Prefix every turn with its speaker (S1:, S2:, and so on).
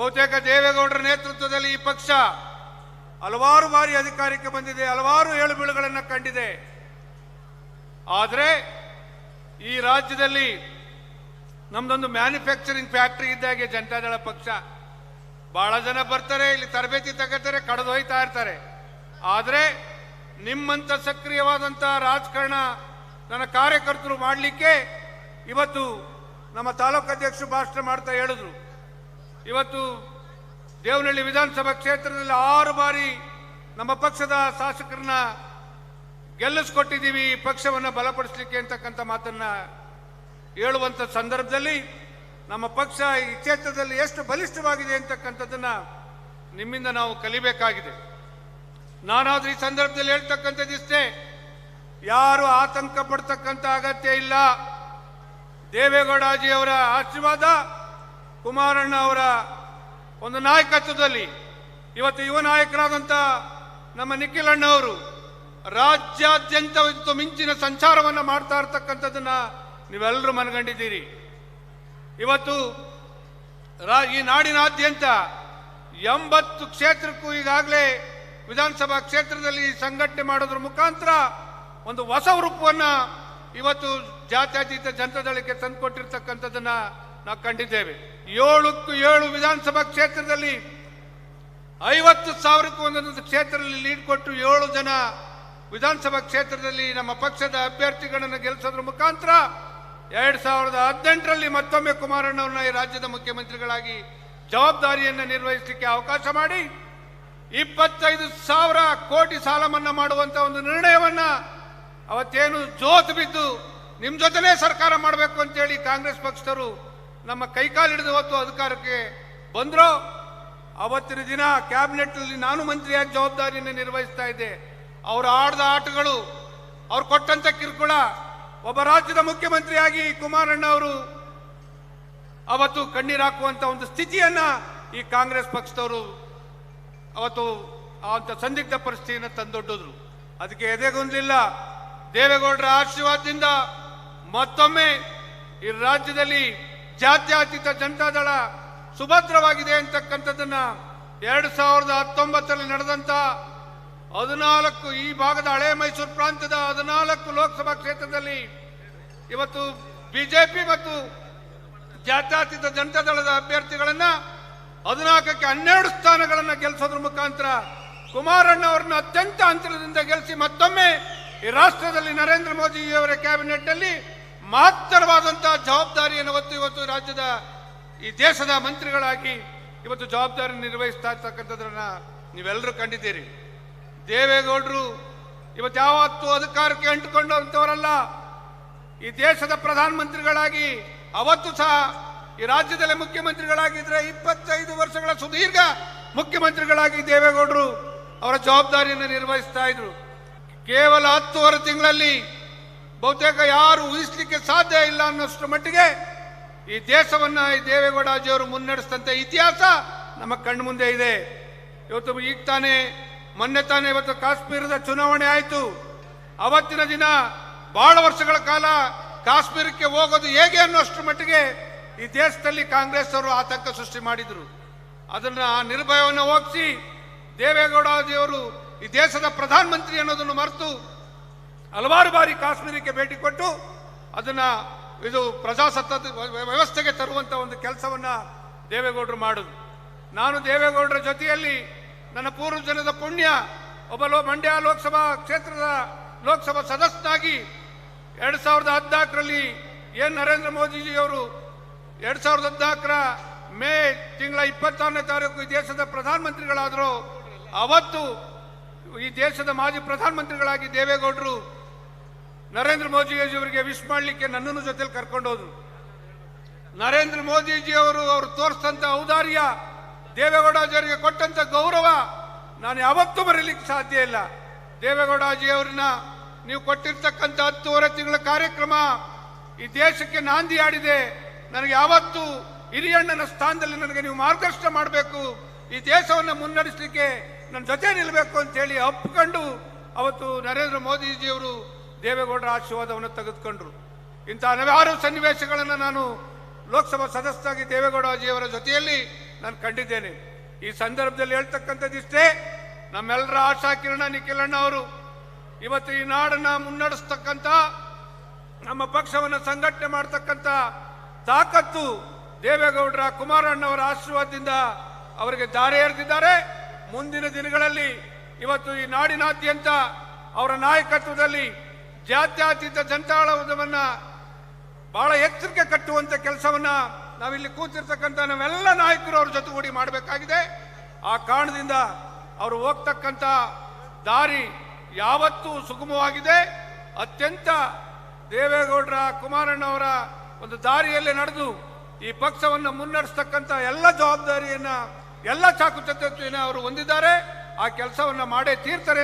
S1: ಬಹುತೇಕ ದೇವೇಗೌಡರ ನೇತೃತ್ವದಲ್ಲಿ ಈ ಪಕ್ಷ ಹಲವಾರು ಬಾರಿ ಅಧಿಕಾರಕ್ಕೆ ಬಂದಿದೆ, ಹಲವಾರು ಏಳುಬೀಳುಗಳನ್ನು ಕಂಡಿದೆ. ಆದರೆ ಈ ರಾಜ್ಯದಲ್ಲಿ ನಮ್ದೊಂದು ಮ್ಯಾನುಫ್ಯಾಕ್ಚರಿಂಗ್ ಫ್ಯಾಕ್ಟ್ರಿ ಇದ್ದಾಗೆ ಜನತಾದಳ ಪಕ್ಷ. ಬಹಳ ಜನ ಬರ್ತಾರೆ, ಇಲ್ಲಿ ತರಬೇತಿ ತಗೋತಾರೆ ಹೋಯ್ತಾ ಇರ್ತಾರೆ. ಆದರೆ ನಿಮ್ಮಂಥ ಸಕ್ರಿಯವಾದಂಥ ರಾಜಕಾರಣ ನನ್ನ ಕಾರ್ಯಕರ್ತರು ಮಾಡಲಿಕ್ಕೆ ಇವತ್ತು ನಮ್ಮ ತಾಲೂಕು ಅಧ್ಯಕ್ಷರು ಭಾಷಣ ಮಾಡ್ತಾ ಹೇಳಿದ್ರು. ಇವತ್ತು ದೇವನಹಳ್ಳಿ ವಿಧಾನಸಭಾ ಕ್ಷೇತ್ರದಲ್ಲಿ ಆರು ಬಾರಿ ನಮ್ಮ ಪಕ್ಷದ ಶಾಸಕರನ್ನ ಗೆಲ್ಲಿಸ್ಕೊಟ್ಟಿದ್ದೀವಿ ಪಕ್ಷವನ್ನು ಬಲಪಡಿಸಲಿಕ್ಕೆ ಅಂತಕ್ಕಂಥ ಮಾತನ್ನ ಹೇಳುವಂಥ ಸಂದರ್ಭದಲ್ಲಿ ನಮ್ಮ ಪಕ್ಷ ಈ ಕ್ಷೇತ್ರದಲ್ಲಿ ಎಷ್ಟು ಬಲಿಷ್ಠವಾಗಿದೆ ಅಂತಕ್ಕಂಥದ್ದನ್ನ ನಿಮ್ಮಿಂದ ನಾವು ಕಲಿಬೇಕಾಗಿದೆ. ನಾನಾದ್ರೂ ಈ ಸಂದರ್ಭದಲ್ಲಿ ಹೇಳ್ತಕ್ಕಂಥದ್ದಿಷ್ಟೇ ಯಾರು ಆತಂಕ ಪಡ್ತಕ್ಕಂಥ ಅಗತ್ಯ ಇಲ್ಲ. ದೇವೇಗೌಡಾಜಿಯವರ ಆಶೀರ್ವಾದ ಕುಮಾರಣ್ಣ ಅವರ ಒಂದು ನಾಯಕತ್ವದಲ್ಲಿ ಇವತ್ತು ಯುವ ನಾಯಕರಾದಂಥ ನಮ್ಮ ನಿಖಿಲಣ್ಣ ಅವರು ರಾಜ್ಯಾದ್ಯಂತ ಇವತ್ತು ಮಿಂಚಿನ ಸಂಚಾರವನ್ನು ಮಾಡ್ತಾ ಇರತಕ್ಕಂಥದ್ದನ್ನ ನೀವೆಲ್ಲರೂ ಮನಗಂಡಿದ್ದೀರಿ. ಇವತ್ತು ರಾ- ಈ ನಾಡಿನಾದ್ಯಂತ ಎಂಬತ್ತು ಕ್ಷೇತ್ರಕ್ಕೂ ಈಗಾಗಲೇ ವಿಧಾನಸಭಾ ಕ್ಷೇತ್ರದಲ್ಲಿ ಸಂಘಟನೆ ಮಾಡೋದ್ರ ಮುಖಾಂತರ ಒಂದು ಹೊಸ ರೂಪವನ್ನು ಇವತ್ತು ಜಾತ್ಯತೀತ ಜನತಾದಳಕ್ಕೆ ತಂದುಕೊಟ್ಟಿರ್ತಕ್ಕಂಥದ್ದನ್ನ ನಾವು ಕಂಡಿದ್ದೇವೆ. ಏಳಕ್ಕೂ ಏಳು ವಿಧಾನಸಭಾ ಕ್ಷೇತ್ರದಲ್ಲಿ ಐವತ್ತು ಸಾವಿರಕ್ಕೂ ಒಂದೊಂದು ಕ್ಷೇತ್ರದಲ್ಲಿ ಲೀಡ್ ಕೊಟ್ಟು ಏಳು ಜನ ವಿಧಾನಸಭಾ ಕ್ಷೇತ್ರದಲ್ಲಿ ನಮ್ಮ ಪಕ್ಷದ ಅಭ್ಯರ್ಥಿಗಳನ್ನು ಗೆಲ್ಲಿಸೋದ್ರ ಮುಖಾಂತರ ಎರಡ್ ಸಾವಿರದ ಹದಿನೆಂಟರಲ್ಲಿ ಮತ್ತೊಮ್ಮೆ ಕುಮಾರಣ್ಣವ್ರನ್ನ ಈ ರಾಜ್ಯದ ಮುಖ್ಯಮಂತ್ರಿಗಳಾಗಿ ಜವಾಬ್ದಾರಿಯನ್ನು ನಿರ್ವಹಿಸಲಿಕ್ಕೆ ಅವಕಾಶ ಮಾಡಿ ಇಪ್ಪತ್ತೈದು ಸಾವಿರ ಕೋಟಿ ಸಾಲ ಮನ್ನಾ ಮಾಡುವಂತ ಒಂದು ನಿರ್ಣಯವನ್ನ ಅವತ್ತೇನು ಜೋತು ಬಿದ್ದು ನಿಮ್ ಜೊತೆನೇ ಸರ್ಕಾರ ಮಾಡಬೇಕು ಅಂತೇಳಿ ಕಾಂಗ್ರೆಸ್ ಪಕ್ಷದವರು ನಮ್ಮ ಕೈಕಾಲು ಹಿಡಿದು ಹೊತ್ತು ಅಧಿಕಾರಕ್ಕೆ ಬಂದರೋ, ಅವತ್ತಿನ ದಿನ ಕ್ಯಾಬಿನೆಟ್ನಲ್ಲಿ ನಾನು ಮಂತ್ರಿಯಾಗಿ ಜವಾಬ್ದಾರಿಯನ್ನು ನಿರ್ವಹಿಸ್ತಾ ಇದ್ದೆ. ಅವರು ಆಡಿದ ಆಟಗಳು, ಅವ್ರು ಕೊಟ್ಟಂತ ಕಿರುಕುಳ, ಒಬ್ಬ ರಾಜ್ಯದ ಮುಖ್ಯಮಂತ್ರಿಯಾಗಿ ಕುಮಾರಣ್ಣ ಅವರು ಅವತ್ತು ಕಣ್ಣೀರು ಒಂದು ಸ್ಥಿತಿಯನ್ನ ಈ ಕಾಂಗ್ರೆಸ್ ಪಕ್ಷದವರು ಅವತ್ತು ಅಂತ ಸಂದಿಗ್ಧ ಪರಿಸ್ಥಿತಿಯನ್ನು ತಂದೊಡ್ಡಿದ್ರು. ಅದಕ್ಕೆ ಎದೆಗೊಂದಿಲ್ಲ ದೇವೇಗೌಡರ ಆಶೀರ್ವಾದದಿಂದ ಮತ್ತೊಮ್ಮೆ ಈ ರಾಜ್ಯದಲ್ಲಿ ಜಾತ್ಯತೀತ ಜನತಾದಳ ಸುಭದ್ರವಾಗಿದೆ ಅಂತಕ್ಕಂಥದ್ದನ್ನ ಎರಡು ಸಾವಿರದ ಹತ್ತೊಂಬತ್ತರಲ್ಲಿ ನಡೆದಂತ ಹದಿನಾಲ್ಕು ಈ ಭಾಗದ ಹಳೆ ಮೈಸೂರು ಪ್ರಾಂತ್ಯದ ಹದಿನಾಲ್ಕು ಲೋಕಸಭಾ ಕ್ಷೇತ್ರದಲ್ಲಿ ಇವತ್ತು ಬಿಜೆಪಿ ಮತ್ತು ಜಾತ್ಯತೀತ ಜನತಾದಳದ ಅಭ್ಯರ್ಥಿಗಳನ್ನ ಹದಿನಾಲ್ಕಕ್ಕೆ ಹನ್ನೆರಡು ಸ್ಥಾನಗಳನ್ನ ಗೆಲ್ಲಿಸೋದ್ರ ಮುಖಾಂತರ ಕುಮಾರಣ್ಣ ಅವರನ್ನ ಅತ್ಯಂತ ಅಂತರದಿಂದ ಗೆಲ್ಲಿಸಿ ಮತ್ತೊಮ್ಮೆ ಈ ರಾಷ್ಟ್ರದಲ್ಲಿ ನರೇಂದ್ರ ಮೋದಿ ಅವರ ಕ್ಯಾಬಿನೆಟ್ ಮಹತ್ತರವಾದಂತಹ ಜವಾಬ್ದಾರಿಯನ್ನು ಹೊತ್ತು ಇವತ್ತು ರಾಜ್ಯದ ಈ ದೇಶದ ಮಂತ್ರಿಗಳಾಗಿ ಇವತ್ತು ಜವಾಬ್ದಾರಿ ನಿರ್ವಹಿಸ್ತಾ ಇರ್ತಕ್ಕಂಥದ್ರನ್ನ ನೀವೆಲ್ಲರೂ ಕಂಡಿದ್ದೀರಿ. ದೇವೇಗೌಡರು ಇವತ್ತು ಯಾವತ್ತು ಅಧಿಕಾರಕ್ಕೆ ಅಂಟುಕೊಂಡಂಥವರಲ್ಲ. ಈ ದೇಶದ ಪ್ರಧಾನಮಂತ್ರಿಗಳಾಗಿ ಅವತ್ತು ಸಹ ಈ ರಾಜ್ಯದಲ್ಲಿ ಮುಖ್ಯಮಂತ್ರಿಗಳಾಗಿದ್ರೆ ಇಪ್ಪತ್ತೈದು ವರ್ಷಗಳ ಸುದೀರ್ಘ ಮುಖ್ಯಮಂತ್ರಿಗಳಾಗಿ ದೇವೇಗೌಡರು ಅವರ ಜವಾಬ್ದಾರಿಯನ್ನು ನಿರ್ವಹಿಸ್ತಾ ಇದ್ರು. ಕೇವಲ ಹತ್ತುವರೆ ತಿಂಗಳಲ್ಲಿ ಬಹುತೇಕ ಯಾರು ಊಹಿಸಲಿಕ್ಕೆ ಸಾಧ್ಯ ಇಲ್ಲ ಅನ್ನೋಷ್ಟು ಮಟ್ಟಿಗೆ ಈ ದೇಶವನ್ನ, ಈ ದೇವೇಗೌಡಾಜಿಯವರು ಮುನ್ನಡೆಸಿದಂತ ಇತಿಹಾಸ ನಮ್ಮ ಕಣ್ಣು ಮುಂದೆ ಇದೆ. ಇವತ್ತು ಈಗ ತಾನೇ, ಮೊನ್ನೆ ತಾನೇ ಇವತ್ತು ಕಾಶ್ಮೀರದ ಚುನಾವಣೆ ಆಯಿತು. ಅವತ್ತಿನ ದಿನ ಬಹಳ ವರ್ಷಗಳ ಕಾಲ ಕಾಶ್ಮೀರಕ್ಕೆ ಹೋಗೋದು ಹೇಗೆ ಅನ್ನೋಷ್ಟು ಮಟ್ಟಿಗೆ ಈ ದೇಶದಲ್ಲಿ ಕಾಂಗ್ರೆಸ್ ಅವರು ಆತಂಕ ಸೃಷ್ಟಿ ಮಾಡಿದ್ರು. ಅದನ್ನ ಆ ನಿರ್ಭಯವನ್ನು ಹೋಗಿಸಿ ದೇವೇಗೌಡಜಿಯವರು ಈ ದೇಶದ ಪ್ರಧಾನಮಂತ್ರಿ ಅನ್ನೋದನ್ನು ಮರೆತು ಹಲವಾರು ಬಾರಿ ಕಾಶ್ಮೀರಕ್ಕೆ ಭೇಟಿ ಕೊಟ್ಟು ಅದನ್ನ ಇದು ಪ್ರಜಾಸತ್ತ ವ್ಯವಸ್ಥೆಗೆ ತರುವಂತ ಒಂದು ಕೆಲಸವನ್ನ ದೇವೇಗೌಡರು ಮಾಡುದು. ನಾನು ದೇವೇಗೌಡರ ಜೊತೆಯಲ್ಲಿ ನನ್ನ ಪೂರ್ವಜನದ ಪುಣ್ಯ, ಒಬ್ಬ ಲೋ ಮಂಡ್ಯ ಲೋಕಸಭಾ ಕ್ಷೇತ್ರದ ಲೋಕಸಭಾ ಸದಸ್ಯನಾಗಿ ಎರಡು ಸಾವಿರದ ಹದಿನಾಲ್ಕರಲ್ಲಿ ಏನ್ ನರೇಂದ್ರ ಮೋದಿಜಿಯವರು ಎರಡು ಸಾವಿರದ ಹದಿನಾಲ್ಕರ ಮೇ ತಿಂಗಳ ಇಪ್ಪತ್ತಾರನೇ ತಾರೀಕು ಈ ದೇಶದ ಪ್ರಧಾನಮಂತ್ರಿಗಳಾದರು, ಅವತ್ತು ಈ ದೇಶದ ಮಾಜಿ ಪ್ರಧಾನಮಂತ್ರಿಗಳಾಗಿ ದೇವೇಗೌಡರು ನರೇಂದ್ರ ಮೋದಿಜಿಯವರಿಗೆ ವಿಶ್ ಮಾಡಲಿಕ್ಕೆ ನನ್ನನ್ನು ಜೊತೆಲಿ ಕರ್ಕೊಂಡು ಹೋದ್ರು ನರೇಂದ್ರ ಮೋದಿಜಿ ಅವರು ತೋರಿಸಿದಂತ ಔದಾರ್ಯ, ದೇವೇಗೌಡಾಜಿಯವರಿಗೆ ಕೊಟ್ಟಂತ ಗೌರವ ನಾನು ಯಾವತ್ತೂ ಬರಲಿಕ್ಕೆ ಸಾಧ್ಯ ಇಲ್ಲ. ದೇವೇಗೌಡಾಜಿಯವರನ್ನ ನೀವು ಕೊಟ್ಟಿರ್ತಕ್ಕಂಥ ಹತ್ತೂವರೆ ತಿಂಗಳ ಕಾರ್ಯಕ್ರಮ ಈ ದೇಶಕ್ಕೆ ನಾಂದಿ ಆಡಿದೆ. ನನಗೆ ಯಾವತ್ತೂ ಹಿರಿಯಣ್ಣನ ಸ್ಥಾನದಲ್ಲಿ ನನಗೆ ನೀವು ಮಾರ್ಗದರ್ಶನ ಮಾಡಬೇಕು. ಈ ದೇಶವನ್ನು ಮುನ್ನಡೆಸಲಿಕ್ಕೆ ನನ್ನ ಜೊತೆ ನಿಲ್ಲಬೇಕು ಅಂತ ಹೇಳಿ ಅಪ್ಪಿಕೊಂಡು ಅವತ್ತು ನರೇಂದ್ರ ಮೋದಿಜಿಯವರು ದೇವೇಗೌಡರ ಆಶೀರ್ವಾದವನ್ನು ತೆಗೆದುಕೊಂಡರು. ಇಂಥ ಹಲವಾರು ಸನ್ನಿವೇಶಗಳನ್ನು ನಾನು ಲೋಕಸಭಾ ಸದಸ್ಯರಾಗಿ ದೇವೇಗೌಡಜಿಯವರ ಜೊತೆಯಲ್ಲಿ ನಾನು ಕಂಡಿದ್ದೇನೆ. ಈ ಸಂದರ್ಭದಲ್ಲಿ ಹೇಳ್ತಕ್ಕಂಥದ್ದಿಷ್ಟೇ ನಮ್ಮೆಲ್ಲರ ಆಶಾ ಕಿರಣ ನಿಖಿಲಣ್ಣ ಅವರು. ಇವತ್ತು ಈ ನಾಡನ್ನು ಮುನ್ನಡೆಸ್ತಕ್ಕಂಥ, ನಮ್ಮ ಪಕ್ಷವನ್ನು ಸಂಘಟನೆ ಮಾಡತಕ್ಕಂಥ ತಾಕತ್ತು ದೇವೇಗೌಡರ ಕುಮಾರಣ್ಣವರ ಆಶೀರ್ವಾದದಿಂದ ಅವರಿಗೆ ದಾರಿ ಎರೆದಿದ್ದಾರೆ. ಮುಂದಿನ ದಿನಗಳಲ್ಲಿ ಇವತ್ತು ಈ ನಾಡಿನಾದ್ಯಂತ ಅವರ ನಾಯಕತ್ವದಲ್ಲಿ ಜಾತ್ಯತೀತ ಜಂತಾಳವನ್ನು ಬಹಳ ಎಚ್ಚರಿಕೆ ಕಟ್ಟುವಂತ ಕೆಲಸವನ್ನ ನಾವಿಲ್ಲಿ ಕೂತಿರ್ತಕ್ಕಂಥ ನಾವೆಲ್ಲ ನಾಯಕರು ಅವ್ರ ಜೊತೆಗೂಡಿ ಮಾಡಬೇಕಾಗಿದೆ. ಆ ಕಾರಣದಿಂದ ಅವರು ಹೋಗ್ತಕ್ಕಂಥ ದಾರಿ ಯಾವತ್ತೂ ಸುಗಮವಾಗಿದೆ. ಅತ್ಯಂತ ದೇವೇಗೌಡರ ಕುಮಾರಣ್ಣವರ ಒಂದು ದಾರಿಯಲ್ಲೇ ನಡೆದು ಈ ಪಕ್ಷವನ್ನು ಮುನ್ನಡೆಸ್ತಕ್ಕಂಥ ಎಲ್ಲ ಜವಾಬ್ದಾರಿಯನ್ನ, ಎಲ್ಲ ಚಾಕುಚತ್ವ ಅವರು ಹೊಂದಿದ್ದಾರೆ. ಆ ಕೆಲಸವನ್ನ ಮಾಡೇ ತೀರ್ತಾರೆ